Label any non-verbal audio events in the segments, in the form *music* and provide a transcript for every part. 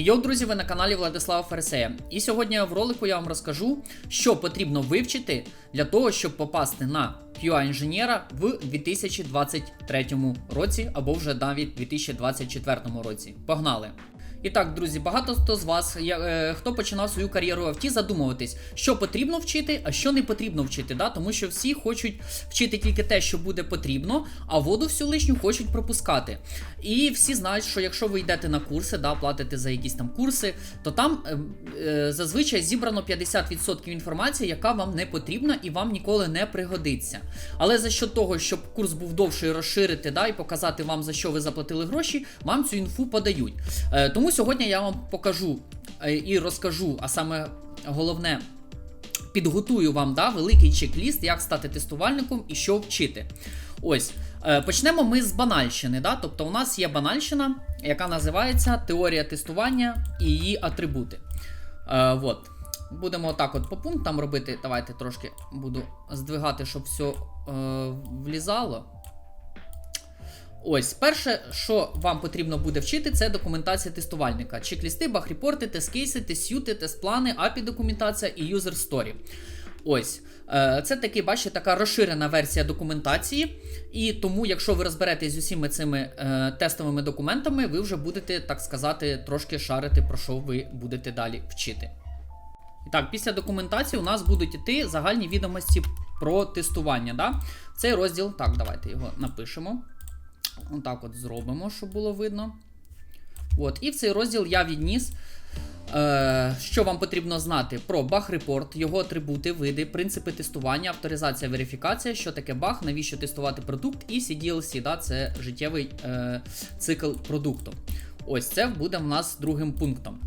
Йоу, друзі, ви на каналі Владислава Ферсея. І сьогодні в ролику я вам розкажу, що потрібно вивчити для того, щоб попасти на QA інженера в 2023 році або вже навіть 2024 році. Погнали! І так, друзі, багато хто з вас, я, е, хто починав свою кар'єру в авті, задумуватись, що потрібно вчити, а що не потрібно вчити, да? тому що всі хочуть вчити тільки те, що буде потрібно, а воду всю лишню хочуть пропускати. І всі знають, що якщо ви йдете на курси, да, платите за якісь там курси, то там е, е, зазвичай зібрано 50% інформації, яка вам не потрібна і вам ніколи не пригодиться. Але за що того, щоб курс був довший, розширити да, і показати вам, за що ви заплатили гроші, вам цю інфу подають. Е, тому сьогодні я вам покажу е, і розкажу, а саме головне. Підготую вам да, великий чек-ліст, як стати тестувальником і що вчити. Ось, е, почнемо ми з банальщини. Да? Тобто, у нас є банальщина, яка називається теорія тестування і її атрибути. Е, вот. Будемо отак от по пунктам робити. Давайте трошки буду здвигати, щоб все е, влізало. Ось, перше, що вам потрібно буде вчити, це документація тестувальника. Чек-лісти, баг-репорти, тест-кейси, тест-сюти, тест-плани, API документація і user story. Ось. Е, Це таки, бачите, така розширена версія документації. І тому, якщо ви розберетесь з усіми цими е, тестовими документами, ви вже будете, так сказати, трошки шарити, про що ви будете далі вчити. І так, після документації у нас будуть іти загальні відомості про тестування. Да? Цей розділ, так, давайте його напишемо. Отак от зробимо, щоб було видно. От, І в цей розділ я відніс, е, що вам потрібно знати про баг-репорт, його атрибути, види, принципи тестування, авторизація, верифікація, що таке баг, навіщо тестувати продукт, і CDLC, да, це життєвий е, цикл продукту. Ось це буде в нас другим пунктом.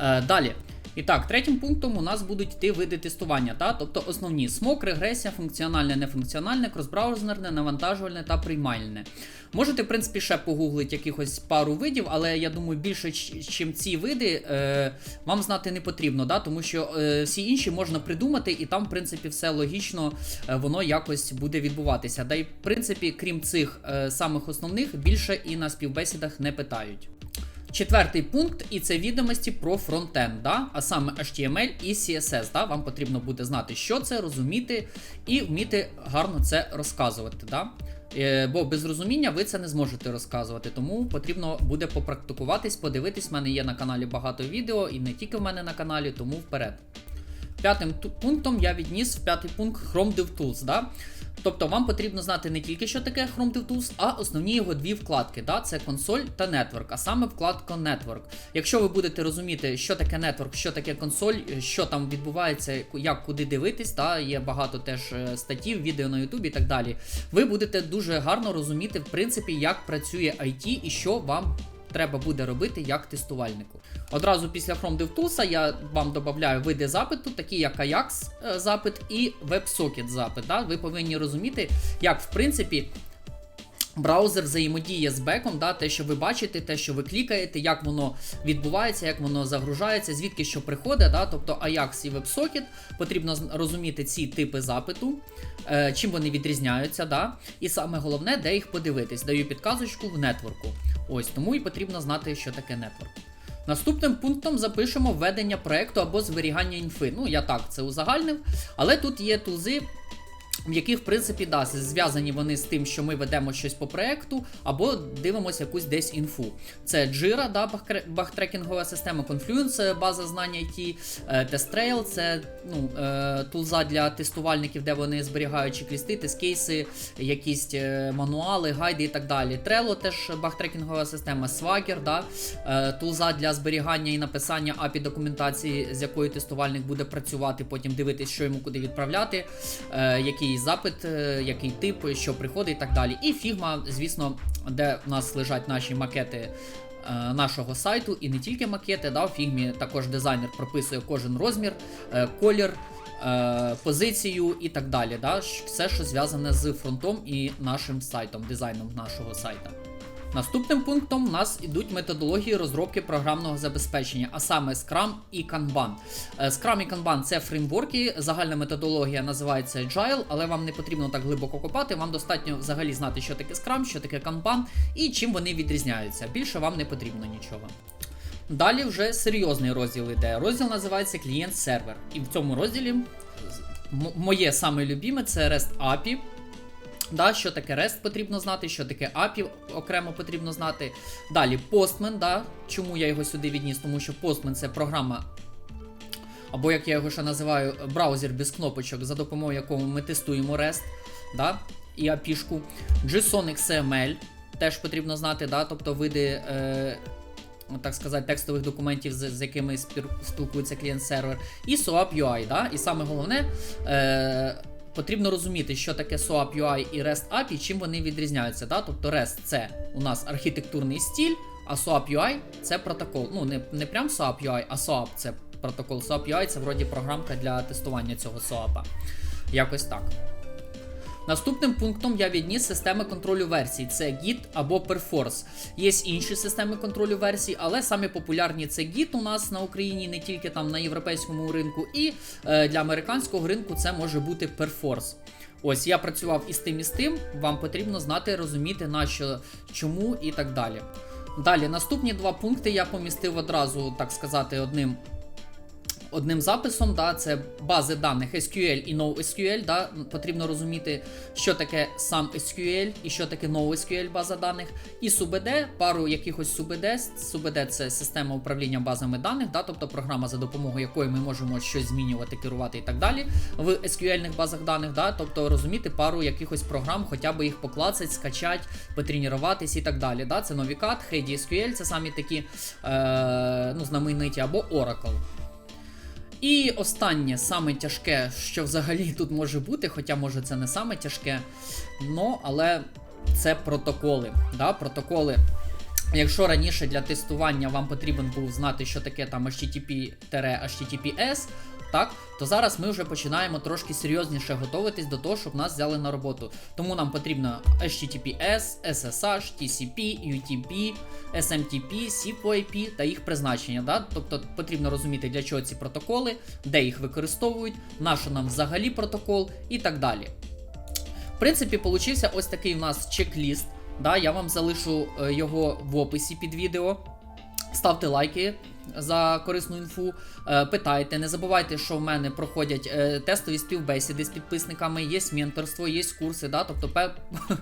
Е, далі. І так, третім пунктом у нас будуть йти види тестування, та? тобто основні смок, регресія, функціональне, нефункціональне, кросбраузерне, навантажувальне та приймальне. Можете, в принципі, ще погуглити якихось пару видів, але я думаю, більше, ніж ці види, е, вам знати не потрібно, да? тому що е, всі інші можна придумати, і там, в принципі, все логічно, е, воно якось буде відбуватися. Да й, в принципі, крім цих е, самих основних, більше і на співбесідах не питають. Четвертий пункт, і це відомості про фронтенд, да? а саме HTML і CSS. Да? Вам потрібно буде знати, що це, розуміти і вміти гарно це розказувати. Да? Е, бо без розуміння ви це не зможете розказувати, тому потрібно буде попрактикуватись, подивитись. У мене є на каналі багато відео, і не тільки в мене на каналі, тому вперед. П'ятим пунктом я відніс в п'ятий пункт Chrome DevTools. Да? Тобто вам потрібно знати не тільки, що таке Chrome DevTools, а основні його дві вкладки. Да? Це консоль та Network, а саме вкладка Network. Якщо ви будете розуміти, що таке Network, що таке консоль, що там відбувається, як куди дивитись, та є багато теж статтів, відео на YouTube і так далі. Ви будете дуже гарно розуміти, в принципі, як працює IT і що вам треба буде робити як тестувальнику. Одразу після Chrome DevTools я вам додаю види запиту, такі як Ajax запит і WebSocket запит. Да? Ви повинні розуміти, як в принципі. Браузер взаємодіє з беком, да, те, що ви бачите, те, що ви клікаєте, як воно відбувається, як воно загружається, звідки що приходить. Да, Тобто Ajax і WebSocket потрібно розуміти ці типи запиту, е, чим вони відрізняються. да, І саме головне, де їх подивитись. Даю підказочку в нетворку. Ось тому і потрібно знати, що таке нетворк. Наступним пунктом запишемо введення проекту або зберігання інфи. Ну, я так це узагальнив, але тут є тулзи. В яких, в принципі, да, зв'язані вони з тим, що ми ведемо щось по проекту, або дивимося якусь десь інфу. Це Jira, да, багтрекінгова система, Confluence, база знань IT, TestRail, це ну, е, тулза для тестувальників, де вони зберігають чек-лісти, тест-кейси, якісь е, мануали, гайди і так далі. Trello теж багтрекінгова система, Swagger, да, е, тулза для зберігання і написання API документації, з якою тестувальник буде працювати, потім дивитись, що йому куди відправляти. який запит, е, який тип, що приходить і так далі. І фігма, звісно, де в нас лежать наші макети. Е, нашого сайту і не тільки макети, да, в фігмі також дизайнер прописує кожен розмір, е, колір, позицію і так далі. Да, Все, що зв'язане з фронтом і нашим сайтом, дизайном нашого сайта. Наступним пунктом у нас йдуть методології розробки програмного забезпечення, а саме Scrum і Kanban. Е, Scrum і Kanban це фреймворки, загальна методологія називається Agile, але вам не потрібно так глибоко копати, вам достатньо взагалі знати, що таке Scrum, що таке Kanban і чим вони відрізняються. Більше вам не потрібно нічого. Далі вже серйозний розділ іде. Розділ називається клієнт-сервер. І в цьому розділі моє саме любіме це REST API. Да, що таке REST потрібно знати, що таке API окремо потрібно знати. Далі Postman, да, чому я його сюди відніс? Тому що Postman це програма, або як я його ще називаю, браузер без кнопочок, за допомогою якого ми тестуємо REST, да, і API-шку. JSON XML теж потрібно знати, да, тобто види. Е, так сказати, текстових документів, з, з якими спілкується клієнт-сервер, і SOAP UI. Да? І саме головне, е, потрібно розуміти, що таке SOAP UI і REST API, чим вони відрізняються. Да? Тобто REST це у нас архітектурний стіль, а SOAP UI це протокол. Ну, не, не прям SOAP UI, а SOAP це протокол. SOAP UI це вроді програмка для тестування цього SOAP. Якось так. Наступним пунктом я відніс системи контролю версій. Це Git або Perforce. Є інші системи контролю версій, але самі популярні це Git у нас на Україні, не тільки там на європейському ринку, і е, для американського ринку це може бути Perforce. Ось я працював із тим і з тим. Вам потрібно знати, розуміти на що, чому і так далі. Далі, наступні два пункти я помістив одразу, так сказати, одним одним записом, да, це бази даних SQL і NoSQL. Да, потрібно розуміти, що таке сам SQL і що таке NoSQL база даних. І SUBD, пару якихось SUBD. SUBD це система управління базами даних, да, тобто програма, за допомогою якої ми можемо щось змінювати, керувати і так далі в SQL базах даних. Да, тобто розуміти пару якихось програм, хоча б їх поклацать, скачать, потренуватись і так далі. Да, Це Novicat, HeyDSQL, це самі такі е, ну, знамениті, або Oracle. І останнє, саме тяжке, що взагалі тут може бути, хоча може це не саме тяжке, но, але це протоколи. Да? Протоколи. Якщо раніше для тестування вам потрібен був знати, що таке там HTTP-HTTPS, так, то зараз ми вже починаємо трошки серйозніше готуватись до того, щоб нас взяли на роботу. Тому нам потрібно HTTPS, SSH, TCP, UTP, SMTP, SIP-IP та їх призначення. Да? Тобто потрібно розуміти, для чого ці протоколи, де їх використовують, на що нам взагалі протокол і так далі. В принципі, получився ось такий у нас чек-ліст. Да, я вам залишу е, його в описі під відео. Ставте лайки за корисну інфу, е, питайте. Не забувайте, що в мене проходять е, тестові співбесіди з підписниками, є менторство, є курси, да, тобто. *laughs*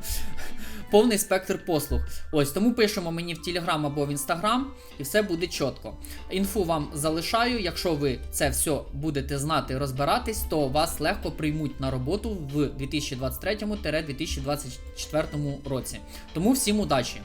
повний спектр послуг. Ось тому пишемо мені в Телеграм або в Інстаграм, і все буде чітко. Інфу вам залишаю. Якщо ви це все будете знати, розбиратись, то вас легко приймуть на роботу в 2023-2024 році. Тому всім удачі!